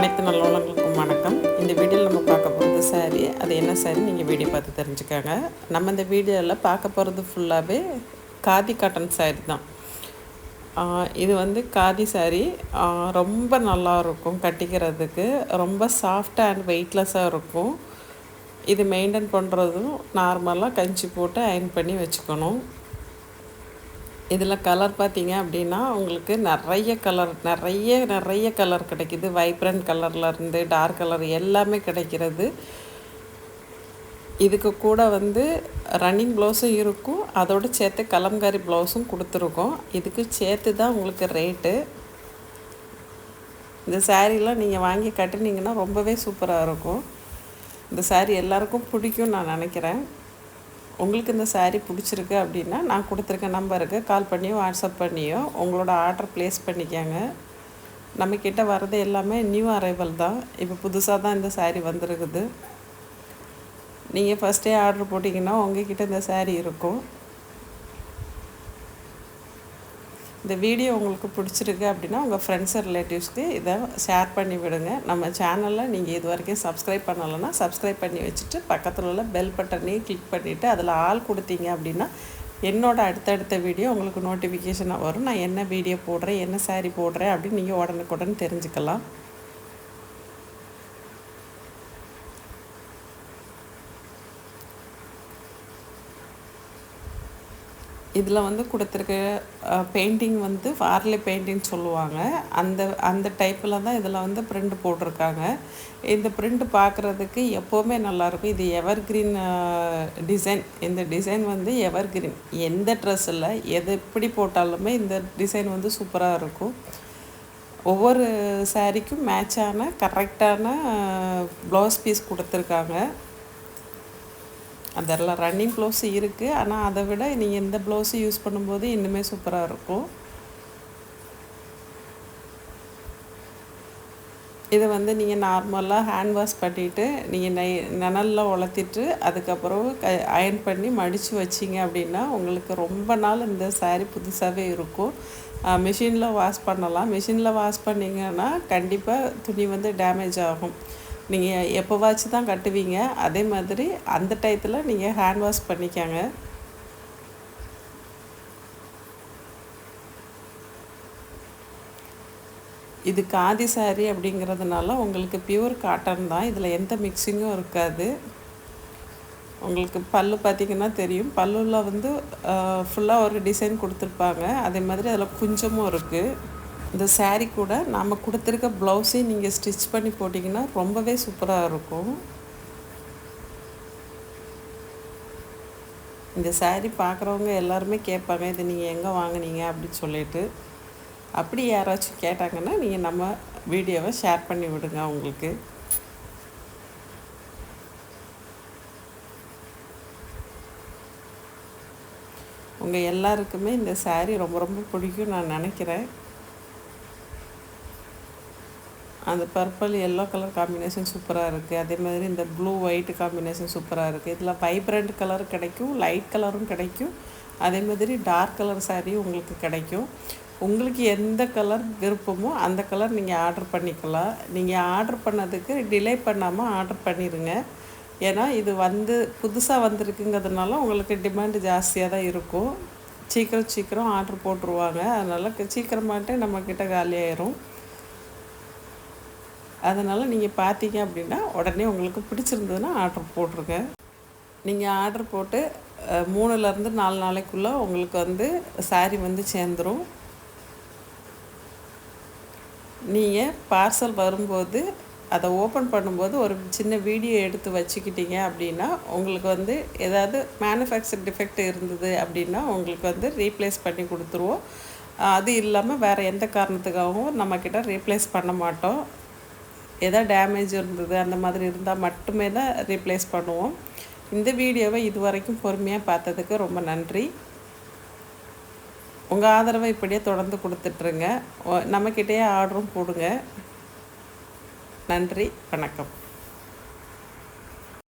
அனைத்து நல்லவங்களுக்கும் வணக்கம். இந்த வீடியோவில் நம்ம பார்க்க போகிறது சாரி அது என்ன சாரி நீங்கள் வீடியோ பார்த்து தெரிஞ்சுக்கோங்க. நம்ம இந்த வீடியோவில் பார்க்க போகிறது ஃபுல்லாகவே காதி காட்டன் சாரி தான். இது வந்து காதி சாரி ரொம்ப நல்லா இருக்கும் கட்டிக்கிறதுக்கு. ரொம்ப சாஃப்டாக அண்ட் வெயிட்லெஸ்ஸாக இருக்கும். இது மெயின்டைன் பண்ணுறதும் நார்மலாக கஞ்சி போட்டு அயன் பண்ணி வச்சுக்கணும். இதில் கலர் பார்த்தீங்க அப்படின்னா உங்களுக்கு நிறைய கலர் நிறைய நிறைய கலர் கிடைக்குது. வைப்ரண்ட் கலர்லேருந்து டார்க் கலர் எல்லாமே கிடைக்கிறது. இதுக்கு கூட வந்து ரன்னிங் ப்ளவுஸும் இருக்கும். அதோடு சேர்த்து கலம்காரி ப்ளவுஸும் கொடுத்துருக்கோம். இதுக்கு சேர்த்து தான் உங்களுக்கு ரேட்டு இந்த சாரீலாம் நீங்கள் வாங்கி கட்டினீங்கன்னா ரொம்பவே சூப்பராக இருக்கும். இந்த சாரீ எல்லாருக்கும் பிடிக்கும் நான் நினைக்கிறேன். உங்களுக்கு இந்த சாரீ பிடிச்சிருக்கு அப்படின்னா நான் கொடுத்துருக்க நம்பருக்கு கால் பண்ணியோ வாட்ஸ்அப் பண்ணியோ உங்களோட ஆர்டர் ப்ளேஸ் பண்ணிக்கோங்க. நம்மக்கிட்ட வர்றது எல்லாமே நியூ அரைவல் தான். இப்போ புதுசாக தான் இந்த சாரீ வந்திருக்குது. நீங்கள் ஃபஸ்ட்டே ஆர்டர் போட்டிங்கன்னா உங்ககிட்ட இந்த சாரீ இருக்கும். இந்த வீடியோ உங்களுக்கு பிடிச்சிருக்கு அப்படின்னா உங்கள் ஃப்ரெண்ட்ஸ் ரிலேட்டிவ்ஸ்க்கு இதை ஷேர் பண்ணி விடுங்க. நம்ம சேனலில் நீங்கள் இது வரைக்கும் சப்ஸ்கிரைப் பண்ணலைன்னா சப்ஸ்கிரைப் பண்ணி வச்சுட்டு பக்கத்தில் உள்ள பெல் பட்டனையும் கிளிக் பண்ணிவிட்டு அதில் ஆள் கொடுத்தீங்க அப்படின்னா என்னோடய அடுத்தடுத்த வீடியோ உங்களுக்கு நோட்டிஃபிகேஷனாக வரும். நான் என்ன வீடியோ போடுறேன் என்ன சாரீ போடுறேன் அப்படின்னு நீங்கள் உடனுக்குடன் தெரிஞ்சுக்கலாம். இதில் வந்து கொடுத்துருக்க பெயிண்டிங் வந்து வார்லி பெயிண்டிங் சொல்லுவாங்க. அந்த அந்த டைப்பில் தான் இதில் வந்து பிரிண்ட் போட்டிருக்காங்க. இந்த பிரிண்ட் பார்க்குறதுக்கு எப்போவுமே நல்லாயிருக்கும். இது எவர் கிரீன் டிசைன் இந்த டிசைன் வந்து எவர் கிரீன் எந்த ட்ரெஸ்ஸில் எது எப்படி போட்டாலுமே இந்த டிசைன் வந்து சூப்பராக இருக்கும். ஒவ்வொரு சாரீக்கும் மேட்சான கரெக்டான ப்ளவுஸ் பீஸ் கொடுத்துருக்காங்க. அதெல்லாம் ரன்னிங் ப்ளவுஸு இருக்குது ஆனால் அதை விட நீங்கள் இந்த ப்ளவுஸு யூஸ் பண்ணும்போது இன்னுமே சூப்பராக இருக்கும். இதை வந்து நீங்கள் நார்மலாக ஹேண்ட் வாஷ் பண்ணிவிட்டு நீங்கள் நை நனலில் உலர்த்திட்டு அதுக்கப்புறம் க அயன் பண்ணி மடித்து வச்சிங்க அப்படின்னா உங்களுக்கு ரொம்ப நாள் இந்த சாரீ புதுசாகவே இருக்கும். மிஷினில் வாஷ் பண்ணலாம். மிஷினில் வாஷ் பண்ணிங்கன்னா கண்டிப்பாக துணி வந்து டேமேஜ் ஆகும். நீங்கள் எப்போவாச்சும் தான் கட்டுவீங்க. அதே மாதிரி அந்த டயத்தில் நீங்கள் ஹேண்ட் வாஷ் பண்ணிக்கோங்க. இது காதி சாரி அப்படிங்கிறதுனால உங்களுக்கு பியூர் காட்டன் தான். இதில் எந்த மிக்சிங்கும் இருக்காது. உங்களுக்கு பல்லு பார்த்திங்கன்னா தெரியும். பல்லுவில் வந்து ஃபுல்லாக ஒரு டிசைன் கொடுத்துருப்பாங்க. அதே மாதிரி அதில் குஞ்சமும் இருக்குது இந்த சாரீ கூட நாம் கொடுத்துருக்க ப்ளவுஸையும் நீங்கள் ஸ்டிச் பண்ணி போட்டிங்கன்னா ரொம்பவே சூப்பராக இருக்கும். இந்த சாரீ பார்க்குறவங்க எல்லாருமே கேட்பாங்க இது நீங்கள் எங்கே வாங்கினீங்க? அப்படின்னு சொல்லிட்டு. அப்படி யாராச்சும் கேட்டாங்கன்னா நீங்கள் நம்ம வீடியோவை ஷேர் பண்ணி விடுங்க அவங்களுக்கு. உங்கள் எல்லாருக்குமே இந்த சாரீ ரொம்ப ரொம்ப பிடிக்கும் நான் நினைக்கிறேன். அந்த பர்பிள் எல்லோ கலர் காம்பினேஷன் சூப்பராக இருக்குது அதே மாதிரி இந்த ப்ளூ ஒயிட் காம்பினேஷன் சூப்பராக இருக்குது இதில் வைப்ரண்ட் கலர் கிடைக்கும் லைட் கலரும் கிடைக்கும். அதே மாதிரி டார்க் கலர் சாரியும் உங்களுக்கு கிடைக்கும். உங்களுக்கு எந்த கலர் விருப்பமோ அந்த கலர் நீங்கள் ஆர்டர் பண்ணிக்கலாம். நீங்கள் ஆர்டர் பண்ணதுக்கு டிலே பண்ணாமல் ஆர்டர் பண்ணிடுங்க ஏன்னா இது வந்து புதுசாக வந்திருக்குங்கிறதுனால உங்களுக்கு டிமாண்டு ஜாஸ்தியாக தான் இருக்கும். சீக்கிரம் சீக்கிரம் ஆர்டர் போட்டுருவாங்க. அதனால் சீக்கிரமாட்டே நம்மக்கிட்ட காலியாயிரும் அதனால் நீங்கள் பார்த்தீங்க அப்படின்னா உடனே உங்களுக்கு பிடிச்சிருந்ததுன்னா ஆர்டர் போட்டிருங்க. நீங்கள் ஆர்டர் போட்டு மூணுலேருந்து நாலு நாளைக்குள்ளே உங்களுக்கு வந்து சாரீ வந்து சேர்ந்துடும் நீங்கள் பார்சல் வரும்போது அதை ஓப்பன் பண்ணும்போது ஒரு சின்ன வீடியோ எடுத்து வச்சுக்கிட்டீங்க அப்படின்னா உங்களுக்கு வந்து ஏதாவது மேனுஃபேக்சர் டிஃபெக்ட் இருந்தது அப்படின்னா உங்களுக்கு வந்து ரீப்ளேஸ் பண்ணி கொடுத்துருவோம். அது இல்லாமல் வேறு எந்த காரணத்துக்காகவும் நம்மக்கிட்ட ரீப்ளேஸ் பண்ண மாட்டோம். எதா டேமேஜ் இருந்தது அந்த மாதிரி இருந்தால் மட்டுமே தான் ரீப்ளேஸ் பண்ணுவோம். இந்த வீடியோவை இது வரைக்கும் பொறுமையாக பார்த்ததுக்கு ரொம்ப நன்றி. உங்கள் ஆதரவை இப்படியே தொடர்ந்து கொடுத்துட்ருங்க. நம்மக்கிட்டேயே ஆர்டரும் போடுங்க. நன்றி வணக்கம்.